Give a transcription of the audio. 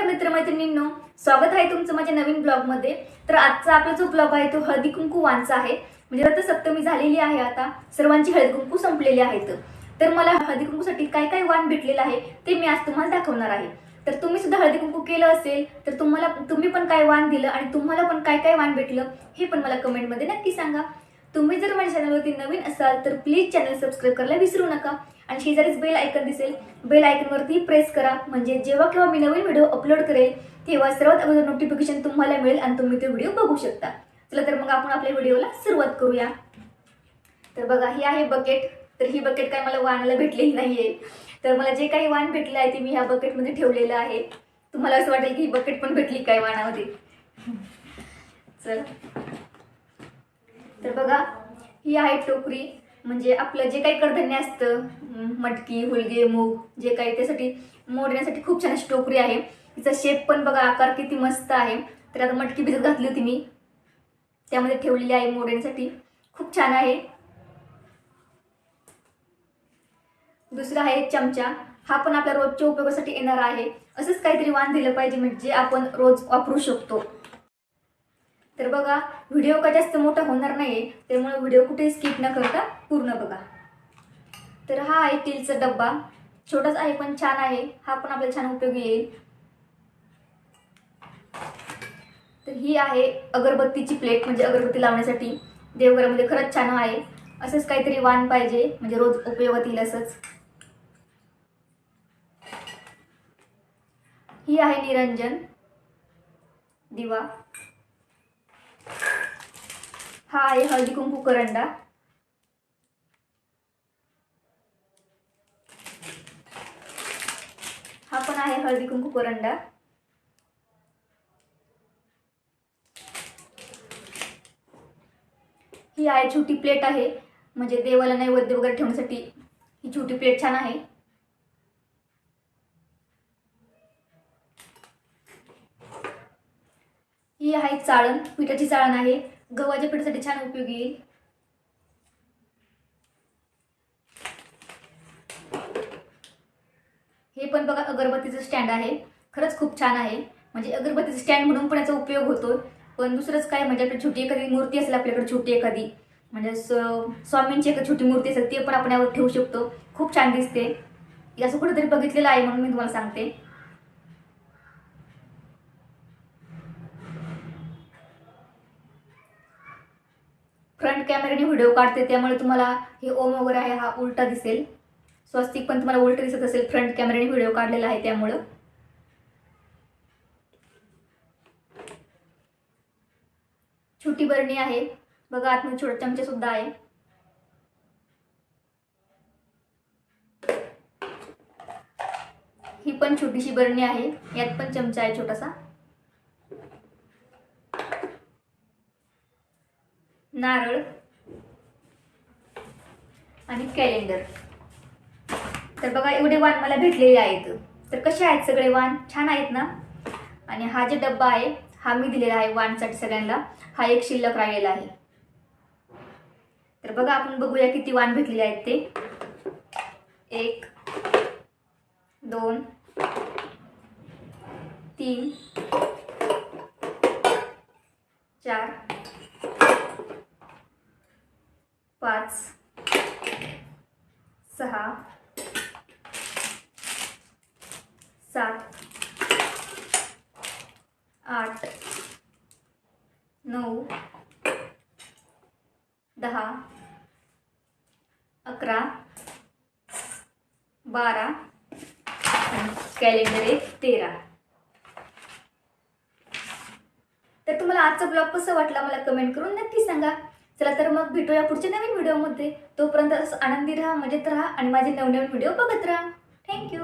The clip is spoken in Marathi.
नमस्कार मित्रमैत्रिणींनो स्वागत आहे तुमचं माझ्या नवीन ब्लॉगमध्ये. तर आजचा आपला जो ब्लॉग आहे तो हळदी कुंकू वांचा आहे. म्हणजे रथसप्तमी झालेली आहे आता. सर्वांची हळदी कुंकू संपलेली आहेत. तर मला हळदी कुंकूसाठी काय काय वाण भेटलेलं आहे ते मी आज तुम्हाला दाखवणार आहे. तर तुम्ही सुद्धा हळदी कुंकू केलं असेल तर तुम्हाला तुम्ही पण काय वाण दिलं आणि तुम्हाला पण काय काय वाण भेटलं हे पण मला कमेंटमध्ये नक्की सांगा. तुम्ही जर माझ्या चॅनलवरती नवीन असाल तर प्लीज चॅनल सबस्क्राईब करायला विसरू नका. आणि शेजारीच बेल आयकन दिसेल बेल आयकनवरती प्रेस करा. म्हणजे जेव्हा केव्हा मी नवीन व्हिडिओ अपलोड करेल तेव्हा सर्वात अगोदर नोटिफिकेशन तुम्हाला मिळेल आणि तुम्ही ते व्हिडिओ बघू शकता. चला तर मग आपण आपल्या व्हिडिओला सुरुवात करूया. तर बघा ही आहे बकेट तर ही बकेट काय मला वाणाला भेटलेली नाहीये. तर मला जे काही वाण भेटलं आहे ते मी ह्या बकेटमध्ये ठेवलेलं आहे. तुम्हाला असं वाटेल की ही बकेट पण भेटली काय वाणामध्ये? चल. तर बघा ही आहे टोकरी. म्हणजे आपलं जे काही कडधान्य असतं मटकी हुलगे मूग जे काही त्यासाठी मोडण्यासाठी खूप छान अशी टोकरी आहे. तिचा शेप पण बघा आकार किती मस्त आहे. तर आता मटकी भिजत घातली होती मी. त्यामध्ये ठेवलेली आहे मोडण्यासाठी. खूप छान आहे. दुसरा आहे चमचा. हा पण आपल्या रोजच्या उपयोगासाठी येणार आहे. असंच काहीतरी वाण दिलं पाहिजे म्हणजे आपण रोज वापरू शकतो. तर बघा व्हिडिओ का जास्त मोठा होणार नाही त्यामुळे व्हिडिओ कुठेही स्किप न करता पूर्ण बघा. तर हा आहे तेलचा डब्बा. छोटाच आहे पण छान आहे. हा पण आपल्याला छान उपयोगी येईल. तर ही आहे अगरबत्तीची प्लेट म्हणजे अगरबत्ती लावण्यासाठी. देवघरामध्ये खरंच छान आहे. असंच काहीतरी वाण पाहिजे म्हणजे रोज उपयोगात येईल असंच. ही आहे निरंजन दिवा. हा आहे हळदी कुंकू करंडा. हा पण आहे हळदी कुंकू करंडा. ही आहे छोटी प्लेट आहे. म्हणजे देवाला नैवेद्य वगैरे ठेवण्यासाठी ही छोटी प्लेट छान आहे. ही आहे चाळण पिठाची चाळण आहे. गव्हाच्या पिठासाठी छान उपयोगी येईल. हे पण बघा अगरबत्तीचं स्टँड आहे. खरंच खूप छान आहे. म्हणजे अगरबत्तीचं स्टँड म्हणून पण याचा उपयोग होतो. पण दुसरंच काय म्हणजे आपली छोटी एखादी मूर्ती असेल आपल्याकडे छोटी एखादी. म्हणजे स- स्वामींची एक छोटी मूर्ती असेल ती पण आपण यावर ठेवू शकतो. खूप छान दिसते. असं कुठेतरी बघितलेलं आहे म्हणून मी तुम्हाला सांगते. फ्रंट कॅमेऱ्याने व्हिडिओ काढते त्यामुळे तुम्हाला हे ओम वगैरे आहे हा उलटा दिसेल. स्वस्तिक पण तुम्हाला उलट दिसत असेल फ्रंट कॅमेऱ्याने व्हिडिओ काढलेला आहे त्यामुळं. छोटी बरणी आहे. बघा आतमध्ये छोटा चमचे सुद्धा आहे. ही पण छोटीशी बरणी आहे. यात पण चमचा आहे छोटासा. नारळ आणि कॅलेंडर तर बघा एवढे वाण मला भेटलेले आहेत. तर कसे आहेत सगळे वाण? छान आहेत ना? आणि हा जे डब्बा आहे हा मी दिलेला आहे वाणसाठी सगळ्यांना. हा एक शिल्लक राहिलेला आहे. तर बघा आपण बघूया किती वाण भेटलेले आहेत ते. एक दोन तीन चार सहा सात आठ नऊ दहा अकरा बारा कॅलेंडर एक तेरा. तर तुम्हाला आजचा ब्लॉग कसं वाटला मला कमेंट करून नक्की सांगा. चला तर मग भेटूया पुढच्या नवीन व्हिडिओमध्ये तोपर्यंत असं आनंदी राहा मजेत राहा आणि माझे नवनवीन व्हिडिओ बघत राहा. थँक्यू